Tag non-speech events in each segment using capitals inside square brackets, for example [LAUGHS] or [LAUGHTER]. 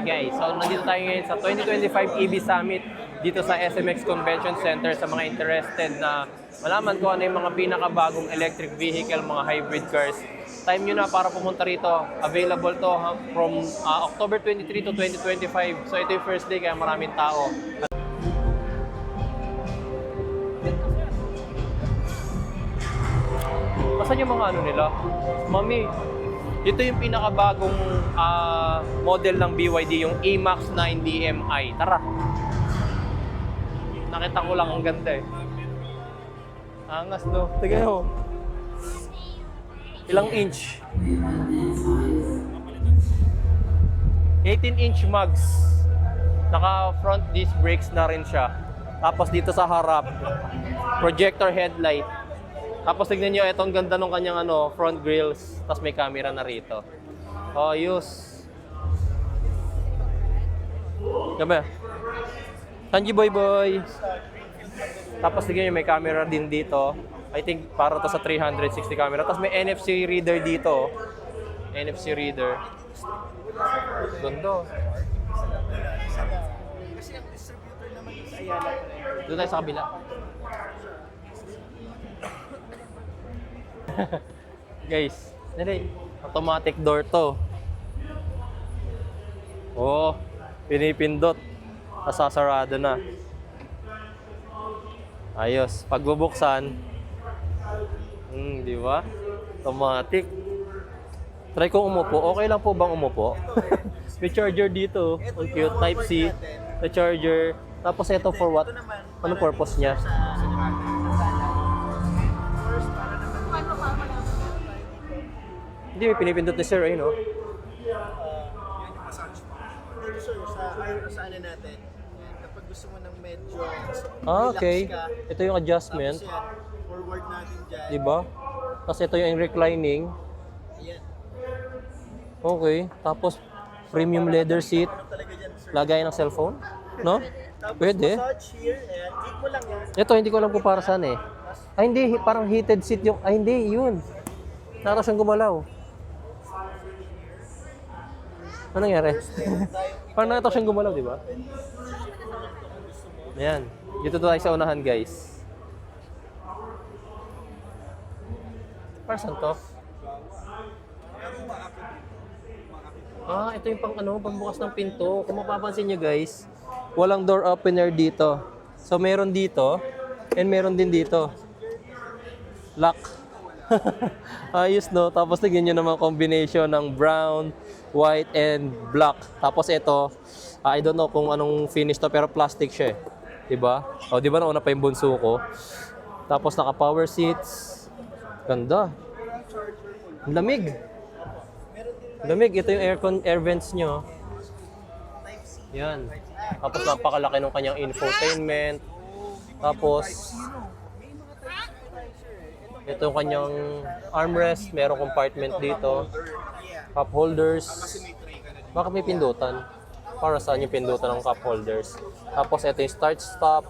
Hi guys, so nandito tayo ngayon sa 2025 EV Summit dito sa SMX Convention Center sa mga interested na malaman ko ano yung mga pinakabagong electric vehicle, mga hybrid cars. Time nyo na para pumunta rito. Available to from ah, October 23 to 2025. So ito yung first day kaya maraming tao. Asan yung mga ano nila? Mami, ito yung pinakabagong ah, model ng BYD, yung AMAX 9 DMI. Tara! Nakita ko lang ang ganda eh. Angas no. Tignan mo. Ilang inch? 18 inch mugs. Naka front disc brakes na rin siya. Tapos dito sa harap, projector headlight. Tapos tignan nyo, itong ganda ng kanyang ano, front grills. Tapos may camera na rito. Oh, use. Gabi. Sanji Boy Boy. Tapos tignan nyo, may camera din dito. I think para to sa 360 camera. Tapos may NFC reader dito. NFC reader. Rin. Doon tayo sa kabila. [LAUGHS] Guys, nari, automatic door to. Oh, pinipindot. Nasasarado na. Ayos. Pag bubuksan, hmm, di ba? Automatic. Try kong umupo. Okay lang po bang umupo? [LAUGHS] May charger dito. Ang cute. Type C. The charger. Tapos ito for what? Ano purpose niya? Hindi, may pinipindot ni sir, ayun oh. Yan yung massage mo. Dito sir, sa, sa ano natin, yan, kapag gusto mo ng medyo Ah, relax okay. ka, Ito yung adjustment, tapos yan, forward natin dyan. di ba? Tapos ito yung reclining. Ayan. Okay. Tapos premium leather seat. Ano talaga dyan sir? Lagay ng cellphone. No? Tapos Pwede. massage here, ayan. Click mo lang yan. Ito, hindi ko alam kung para saan eh. Ay, hindi. hi- Parang heated seat yung... Ay, hindi. Yun. Nakita siyang gumalaw. Ano nangyari? Parang nakita siyang gumalaw, di ba? Ayan. Dito tayo sa unahan, guys. Para saan to? Ah, ito yung pang ano, pambukas ng pinto. Kung mapapansin nyo guys, walang door opener dito. So meron dito, and meron din dito. Lock. [LAUGHS] Ayos no. Tapos tignan nyo naman combination ng brown, white, and black. Tapos ito, ah, I don't know kung anong finish to, pero plastic siya eh. Diba? O, di ba nauna pa yung bunso ko? Tapos naka power seats. Ganda. Lamig. Lamig. Ito yung aircon, air vents nyo. Yan. Tapos napakalaki ng kanyang infotainment. Tapos, ito yung kanyang armrest. Merong compartment dito. Cup holders. Bakit may pindutan? Para saan yung pindutan ng cup holders? Tapos ito yung start stop.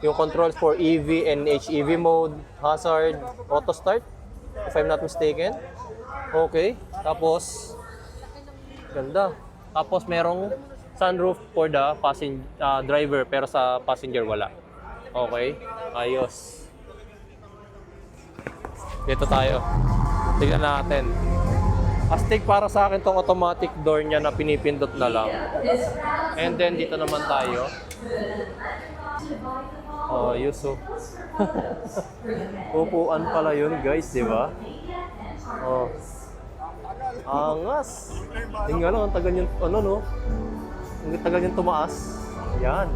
Yung controls for EV and HEV mode, hazard, auto start, if I'm not mistaken. Okay. Tapos, ganda. Tapos merong sunroof for the passen ah, driver pero sa passenger wala. Okay. Ayos. Dito tayo. Tignan natin. Astig para sa akin tong automatic door niya na pinipindot na lang. And then dito naman tayo. Oh, Yuso. [LAUGHS] Upuan pala yun, guys, di ba? Oh. Angas. Tingnan lang, ang tagal yung, ano no? Ang tagal yung tumaas. Yan.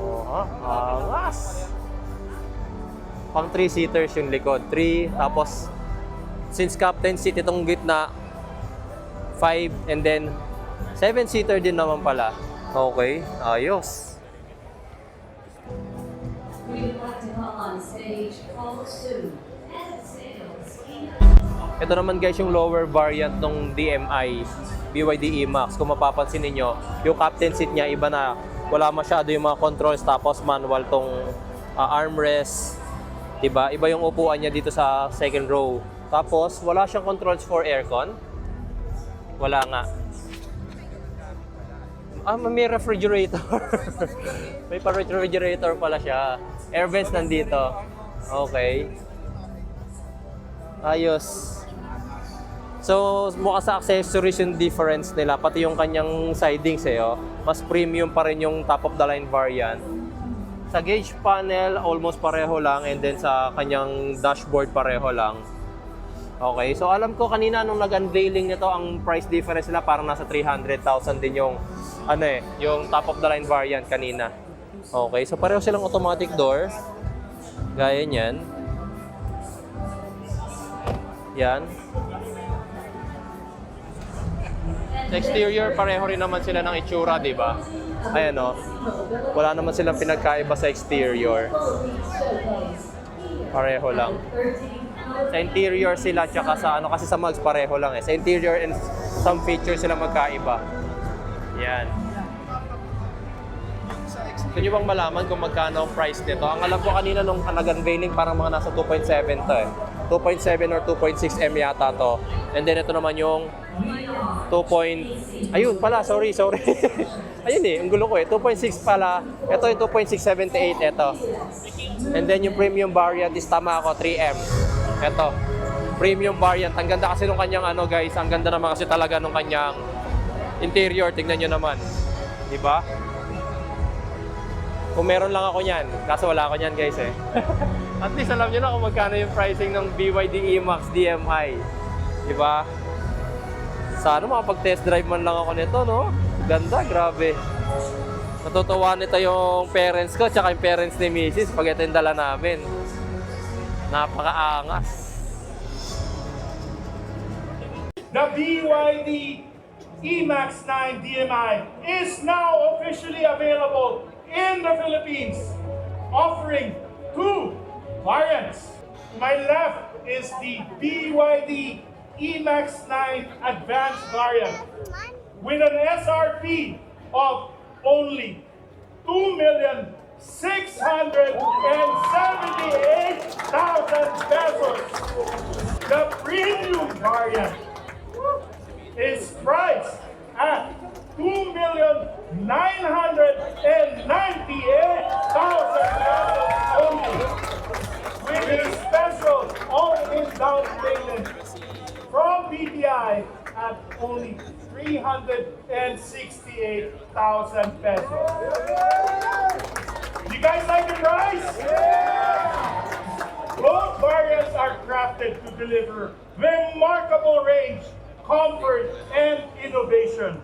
Oh, ha? Angas. Pang 3-seaters yung likod. 3, tapos since captain seat itong gitna, 5, and then 7-seater din naman pala. Okay, ayos. Ito naman guys yung lower variant ng DMI BYD E-Max. Kung mapapansin niyo, yung captain seat niya iba na. Wala masyado yung mga controls tapos manual tong ah, armrest. 'Di ba? Iba yung upuan niya dito sa second row. Tapos wala siyang controls for aircon. Wala nga. Ah, may refrigerator. [LAUGHS] may pa-refrigerator pala siya. Air vents nandito. Okay. Ayos. So, mukha sa accessories yung difference nila. Pati yung kanyang sidings eh, oh. Mas premium pa rin yung top of the line variant. Sa gauge panel, almost pareho lang. And then sa kanyang dashboard, pareho lang. Okay, so alam ko kanina nung nag-unveiling nito, ang price difference nila parang nasa 300,000 din yung ano eh, yung top of the line variant kanina. Okay, so pareho silang automatic door. Gaya niyan. Yan. Exterior, pareho rin naman sila ng itsura, di ba? Ayan o. Wala naman silang pinagkaiba sa exterior. Pareho lang. Sa interior sila, tsaka sa ano, kasi sa mugs pareho lang eh. Sa interior and some features sila magkaiba. Yan. Gusto nyo bang malaman kung magkano ang price nito? Ang alam ko kanina nung nag-unveiling parang mga nasa 2.7 to eh. 2.7 or 2.6 M yata to. And then ito naman yung 2. point- Ayun pala, sorry, sorry. [LAUGHS] Ayun eh, ang gulo ko eh. 2.6 pala. Ito yung 2.678, ito. And then yung premium variant is tama ako, 3M. Ito. Premium variant. Ang ganda kasi nung kanyang ano guys, ang ganda naman kasi talaga nung kanyang interior. Tingnan nyo naman. Ba? Kung meron lang ako niyan, kaso wala ako niyan guys eh. [LAUGHS] At least alam nyo na kung magkano yung pricing ng BYD E-Max DMI. Di ba? Sana makapag-test drive man lang ako nito, no? Ganda, grabe. Natutuwa nito yung parents ko, tsaka yung parents ni Mrs. pag ito yung dala namin. Napakaangas. The BYD E-Max 9 DMI is now officially available in the Philippines, offering two variants. My left is the BYD E-Max 9 Advanced variant with an SRP of only 2,678,000 pesos. The premium variant is priced at two million nine hundred and ninety-eight thousand pesos only, with a special all-in down payment BPI at only three hundred and sixty-eight thousand pesos. You guys like the price? Both variants are crafted to deliver remarkable range, comfort, and innovation